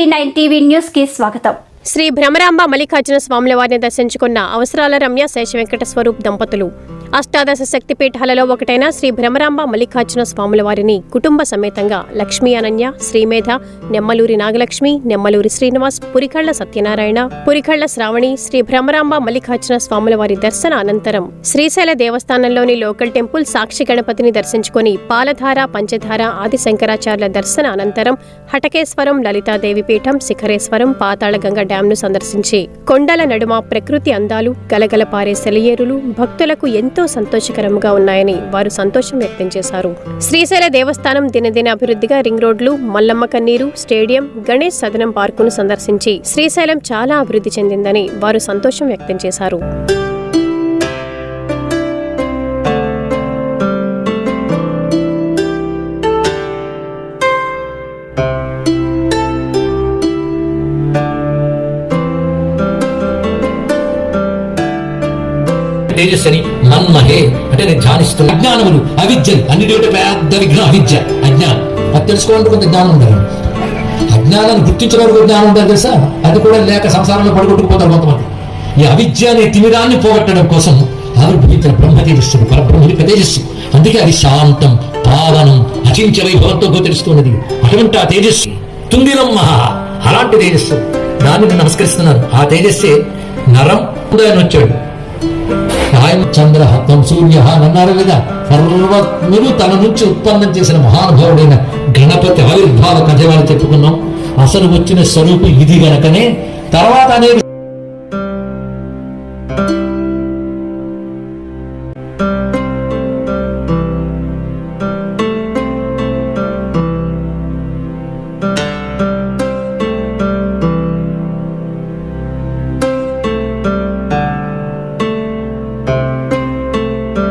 Sixty nine TV న్యూస్కి స్వాగతం. శ్రీ భ్రమరాంబ మల్లికార్జున స్వాముల వారిని దర్శించుకున్న అవసరాల రమ్య శేష వెంకట స్వరూప్ దంపతులు అష్టాదశ శక్తిపీఠాలలో ఒకటైన శ్రీ భ్రమరాంబ మల్లికార్జున స్వాముల వారిని కుటుంబ సమేతంగా లక్ష్మీ అనన్య శ్రీమేధ నెమ్మలూరి నాగలక్ష్మి నెమ్మలూరి శ్రీనివాస్ పురికళ్ళ సత్యనారాయణ పురికళ్ళ శ్రావణి శ్రీ భ్రమరాంబ మల్లికార్జున స్వాముల వారి దర్శన అనంతరం శ్రీశైల దేవస్థానంలోని లోకల్ టెంపుల్ సాక్షి గణపతిని దర్శించుకొని పాలధార పంచధార ఆది శంకరాచార్యుల దర్శన అనంతరం హటకేశ్వరం లలితాదేవి పీఠం శిఖరేశ్వరం పాతాళగంగ డ్యాంను సందర్శించి కొండల నడుమ ప్రకృతి అందాలు గలగల పారే సెలయేరులు భక్తులకు ఎంతో సంతోషకరంగా ఉన్నాయని వారు సంతోషం వ్యక్తం చేశారు. శ్రీశైల దేవస్థానం దినదిన అభివృద్ధిగా రింగ్ రోడ్లు మల్లమ్మ కన్నీరు స్టేడియం గణేష్ సదనం పార్కును సందర్శించి శ్రీశైలం చాలా అభివృద్ధి చెందిందని వారు సంతోషం వ్యక్తం చేశారు. తేజస్సుని మన్మహే అంటే నేను ధ్యానిస్తున్నా అజ్ఞానములు అవిద్యలు అన్నిటి పెద్ద విఘ్నం అవిద్య అజ్ఞానం. అది తెలుసుకోవాలంటే కొంత జ్ఞానం ఉండాలి. అజ్ఞానాన్ని గుర్తించడానికి జ్ఞానం ఉండాలి తెలుసా? అది కూడా లేక సంసారంలో పడగొట్టుకుపోతారు కొంతమంది. ఈ అవిద్య అనే తిమిరాన్ని పోగొట్టడం కోసం ఆవిర్భవించిన బ్రహ్మ తేజస్సుడు పరబ్రహ్మలిక తేజస్సు. అందుకే అది శాంతం పావనం అచించ వైభవంతో గోచరిస్తున్నది. అటువంటి ఆ తేజస్సు తుందిరం మహా అలాంటి తేజస్సు. దాన్ని నమస్కరిస్తున్నారు. ఆ తేజస్సే నరం ఉదయం వచ్చాడు. ఆయన చంద్ర త్వం సూర్య అని అన్నారు కదా సర్వజ్ఞులు తన నుంచి ఉత్పన్నం చేసిన మహానుభావుడైన గణపతి ఆవిర్భావ కథ చెప్పుకున్నాం. అసలు వచ్చిన స్వరూపం ఇది గనకనే తర్వాత అనేది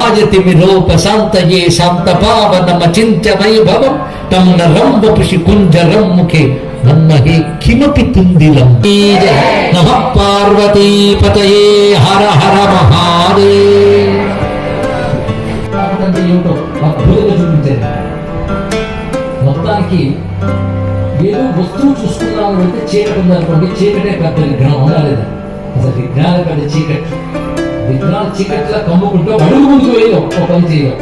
రాజతిమిరోప శాంతయే శాంత పావనమచింత వైభవం తం నరం వపుషి కుంజరం ముఖే మన్మహే కిమపి తుందిలం. నమ పార్వతీపతయే హర హర ఏమిటో అద్భుతంగా చూపించారు మొత్తానికి ఏదో వస్తువు చూసుకున్నాము అంటే చీకటి ఉందనుకోండి చీకటే పెద్ద విగ్రహం లేదా అసలు విగ్రహాల కంటే చీకటి. విత్తనాలు చీకట్లా కమ్ముకుంటూ అడుగు ముందుకు వేయవు ఒక పని చేయవు